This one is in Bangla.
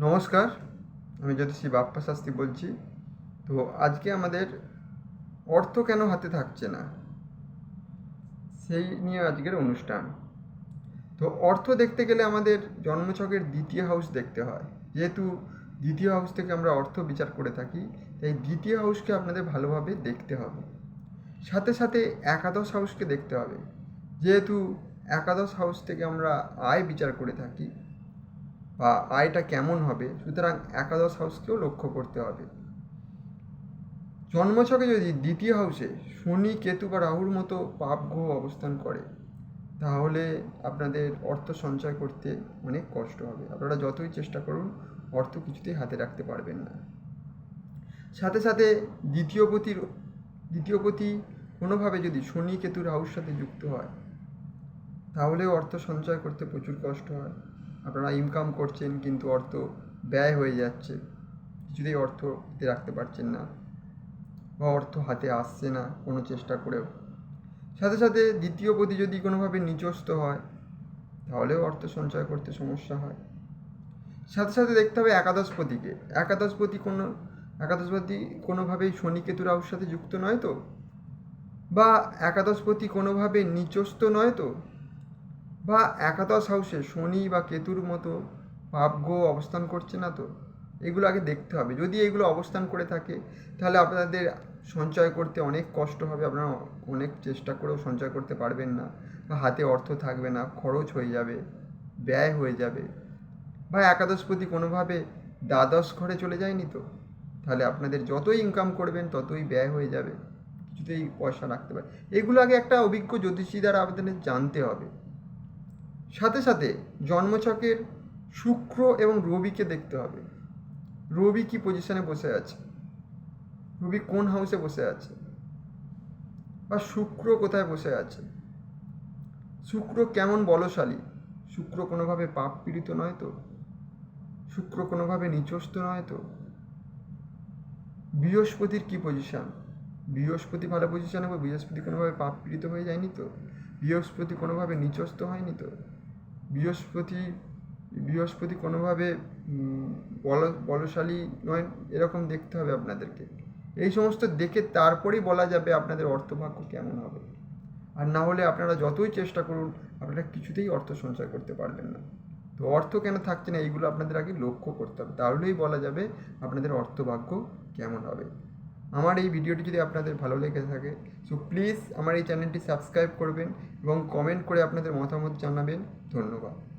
নমস্কার, আমি জ্যোতিষী বাপ্পা শাস্ত্রী বলছি। তো আজকে আমাদের অর্থ কেন হাতে থাকছে না? সেই নিয়ে আজকের অনুষ্ঠান। তো অর্থ দেখতে গেলে আমাদের জন্মছকের দ্বিতীয় হাউস দেখতে হয়। যেহেতু দ্বিতীয় হাউস থেকে আমরা অর্থ বিচার করে থাকি, তাই দ্বিতীয় হাউসকে আপনাদের ভালোভাবে দেখতে হবে। সাথে সাথে একাদশ হাউসকে দেখতে হবে। যেহেতু একাদশ হাউস থেকে আমরা আয় বিচার করে থাকি বা আয়টা কেমন হবে? সুতরাং একাদশ হাউসকেও লক্ষ্য করতে হবে। জন্মছকে যদি দ্বিতীয় হাউসে শনি, কেতু বা রাহুর মতো পাপ গ্রহ অবস্থান করে, তাহলে আপনাদের অর্থ সঞ্চয় করতে অনেক কষ্ট হবে। আপনারা যতই চেষ্টা করুন, অর্থ কিছুতেই হাতে রাখতে পারবেন না। সাথে সাথে দ্বিতীয় পতির দ্বিতীয় পতি কোনোভাবে যদি শনি, কেতু, রাহুর সাথে যুক্ত হয়, তাহলেও অর্থ সঞ্চয় করতে প্রচুর কষ্ট হয়। আপনারা ইনকাম করছেন কিন্তু অর্থ ব্যয় হয়ে যাচ্ছে, কিছুতেই অর্থ হাতে রাখতে পারছেন না বা অর্থ হাতে আসছে না কোনো চেষ্টা করেও। সাথে সাথে দ্বিতীয় পতি যদি কোনোভাবে নিচস্ত হয়, তাহলেও অর্থ সঞ্চয় করতে সমস্যা হয়। সাথে সাথে দেখতে হবে একাদশপতিকে একাদশপতি কোনো একাদশপতি কোনোভাবেই শনি কেতু রাহুর সাথে যুক্ত নয় তো? বা একাদশপতি কোনোভাবে নিচস্ত নয় তো? বা একাদশ হাউসে শনি বা কেতুর মতো পাপগ্রহ অবস্থান করছে না তো? এগুলো আগে দেখতে হবে। যদি এগুলো অবস্থান করে থাকে, তাহলে আপনাদের সঞ্চয় করতে অনেক কষ্ট হবে। আপনারা অনেক চেষ্টা করেও সঞ্চয় করতে পারবেন না। বা হাতে অর্থ থাকবে না, খরচ হয়ে যাবে, ব্যয় হয়ে যাবে। বা একাদশপতি কোনোভাবে দ্বাদশ ঘরে চলে যায়নি তো? তাহলে আপনাদের যতই ইনকাম করবেন, ততই ব্যয় হয়ে যাবে। কিছুতেই পয়সা রাখতে পারে। এগুলো আগে একটা অভিজ্ঞ জ্যোতিষী দ্বারা আপনাদের জানতে হবে। সাথে সাথে জন্মছকের শুক্র এবং রবিকে দেখতে হবে। রবি কি পজিশনে বসে আছে? রবি কোন হাউসে বসে আছে? বা শুক্র কোথায় বসে আছে? শুক্র কেমন বলশালী? শুক্র কোনোভাবে পাপ পীড়িত নয় তো? শুক্র কোনোভাবে নিচস্ত নয় তো? বৃহস্পতির কি পজিশন বৃহস্পতি ভালো পজিশনে বৃহস্পতি কোনোভাবে পাপ পীড়িত হয়ে যায়নি তো? বৃহস্পতি কোনোভাবে নিচস্ত হয়নি তো? বৃহস্পতি বৃহস্পতি কোনোভাবে বল, বলশালী নয়, এরকম দেখতে হবে আপনাদেরকে। এই সমস্ত দেখে তারপরেই বলা যাবে আপনাদের অর্থভাগ্য কেমন হবে। আর না হলে আপনারা যতই চেষ্টা করুন, আপনারা কিছুতেই অর্থ সঞ্চয় করতে পারবেন না। তো অর্থ কেন থাকছে না, এইগুলো আপনাদের আগে লক্ষ্য করতে হবে। তাহলেই বলা যাবে আপনাদের অর্থভাগ্য কেমন হবে। আমার এই ভিডিওটি যদি আপনাদের ভালো লেগে থাকে সো প্লিজ আমার এই চ্যানেলটি সাবস্ক্রাইব করবেন এবং কমেন্ট করে আপনাদের মতামত জানাবেন। ধন্যবাদ।